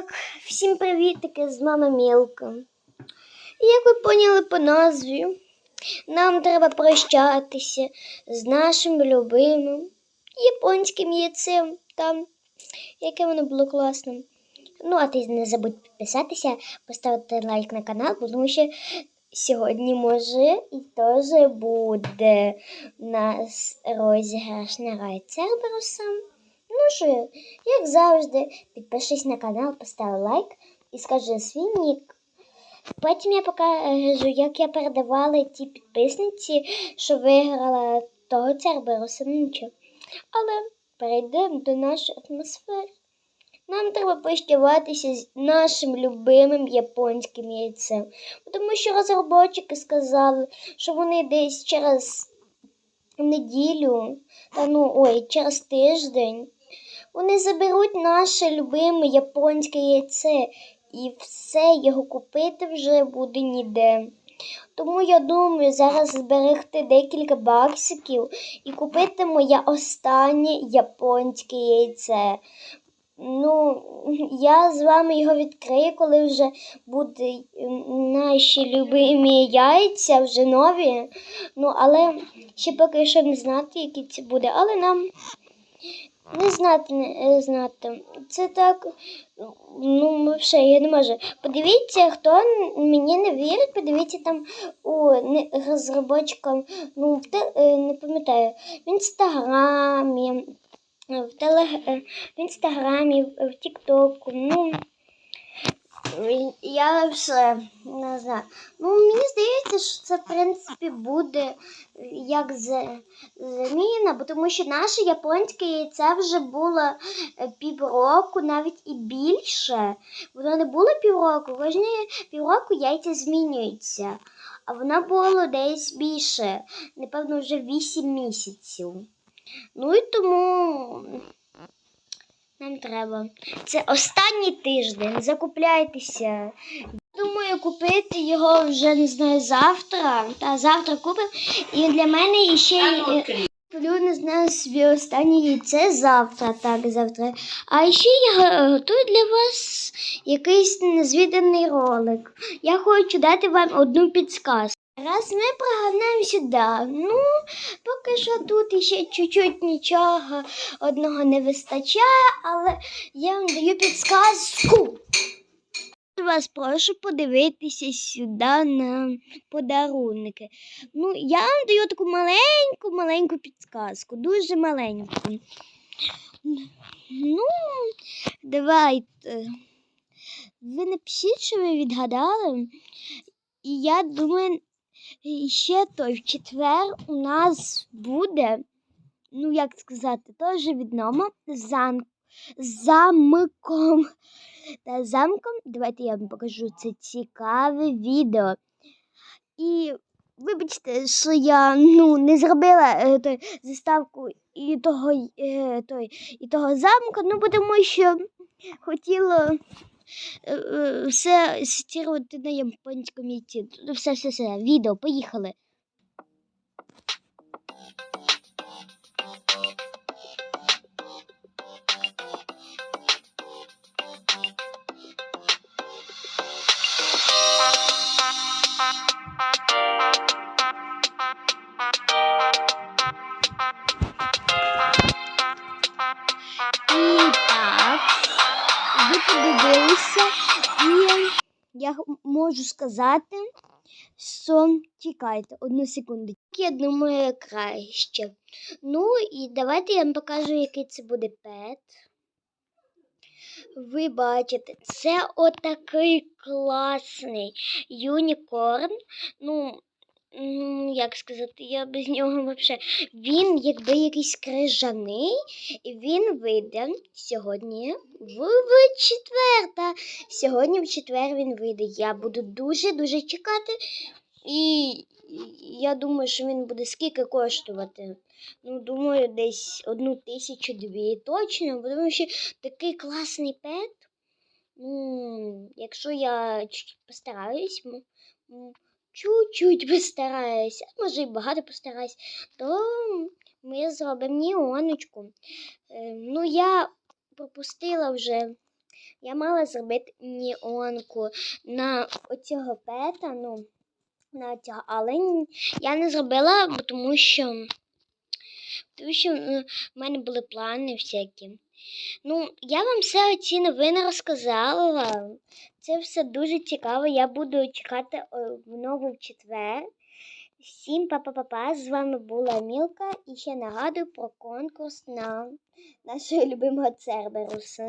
Так, всім привітики з мами Мілка. Як ви поняли по назві, нам треба прощатися з нашим любимим японським яйцем там, яке воно було класним. Ну, а ти не забудь підписатися, поставити лайк на канал, тому що сьогодні може і теж буде у нас розіграш на райцерберуса. Ну що, як завжди, підпишись на канал, постав лайк і скажи свій нік. Потім я покажу, як я передавала ті підписниці, що виграла того церберуса. Ну. Але перейдемо до нашої атмосфери. Нам треба пощаватися з нашим любимим японським яйцем. Тому що розробники сказали, що вони десь через неділю, та ну ой, через тиждень, вони заберуть наше любиме японське яйце і все його купити вже буде ніде. Тому я думаю зараз зберегти декілька баксиків і купити моє останнє японське яйце. Ну, я з вами його відкрию, коли вже будуть наші любимі яйця, вже нові. Ну, але ще поки що не знати, які це буде. Але нам не знати, не знати. Це так, ну, все, я не можу. Подивіться, хто мені не вірить, подивіться там у розробочкам, ну, в те, е, не пам'ятаю, в інстаграмі, в, телег... е, в інстаграмі, в Тіктоку, ну. Я все не знаю. Ну, мені здається, що це, в принципі, буде як з- заміна, бо тому що наше японське яйце вже було е, півроку, навіть і більше. Воно не було півроку, кожні півроку яйця змінюються. А воно було десь більше, напевно, вже 8 місяців. Ну і тому нам треба. Це останній тиждень. Закупляйтеся. Думаю, купити його вже не знаю завтра. Та завтра купимо. І для мене ще й- не знаю, собі останнє яйце завтра, так, завтра. А ще я готую для вас якийсь незвіданий ролик. Я хочу дати вам одну підсказку. Раз ми приганаємо сюди. Ну, поки що тут ще чуть-чуть нічого одного не вистачає, але я вам даю підсказку. Вас прошу подивитися сюди на подарунки. Ну, я вам даю таку маленьку, маленьку підсказку, дуже маленьку. Ну, давайте. Ви напишіть, що ви відгадали. І я думаю, ще той в четвер у нас буде, ну як сказати, теж відомо зам, замком. Та замком, давайте я вам покажу це цікаве відео. І вибачте, що я ну, не зробила е, той, заставку і того, е, той, і того замка, ну тому що хотіла все цитувати на японському. Ну, Все, все, все, відео, поїхали. І так, ви подивилися, і я можу сказати, що чекайте одну секунду. Я думаю, краще. Ну і давайте я вам покажу, який це буде пет. Ви бачите, це отакий класний юнікорн. Ну, як сказати, я без нього взагалі. Він якби якийсь крижаний, він вийде сьогодні в, в четвер. Та сьогодні в четвер він вийде. Я буду дуже-дуже чекати. І я думаю, що він буде скільки коштувати. Ну, думаю, десь одну тисячу дві точно, бо тому що такий класний пет. Ну, якщо я чуть постараюсь, чуть-чуть постараюсь, а може і багато постараюсь, то ми зробимо неоночку. Е, Ну, я пропустила вже я мала зробити неонку на оцього пета, ну, на цього, але я не зробила, тому що, тому що в мене були плани всякі. Ну, я вам все ці новини розказала. Це все дуже цікаво. Я буду чекати е, знову в четвер. Всім па-па-па-па. З вами була Мілка. І ще нагадую про конкурс на нашого любимого Церберуса.